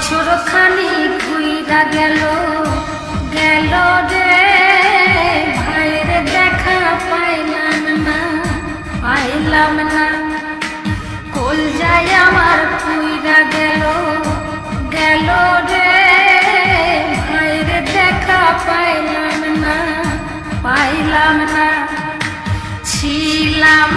বছর খানি ঘুইরা গেল গেল রে। ভাইরে দেখা পাইলাম না পাইলাম না। কোল যাই আমার খুইরা গেল গেল রে। ভাইরে দেখা পাইলাম না পাইলাম না। ছিলাম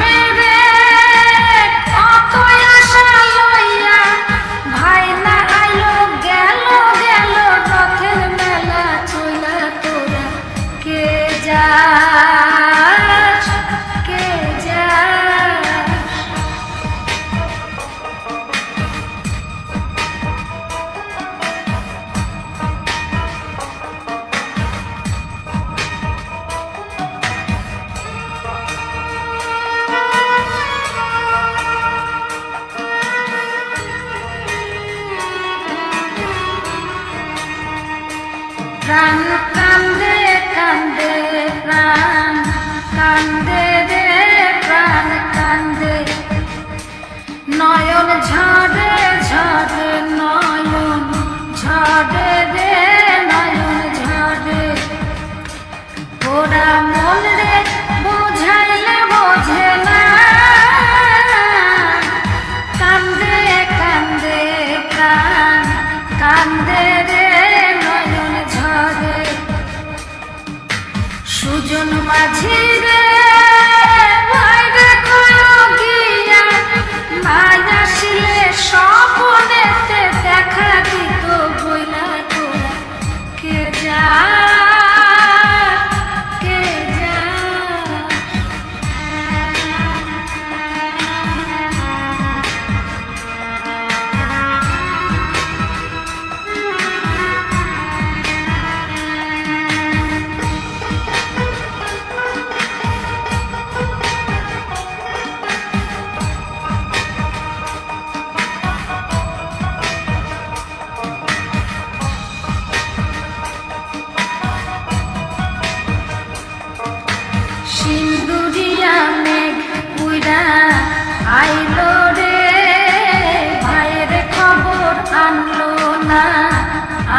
প্রাণ কান্দে কান্দে প্রাণ কান্দে দুজন মাঝে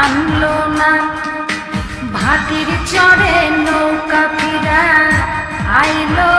আনলো না। ভাটির চরে নৌকা ফিরা আইলো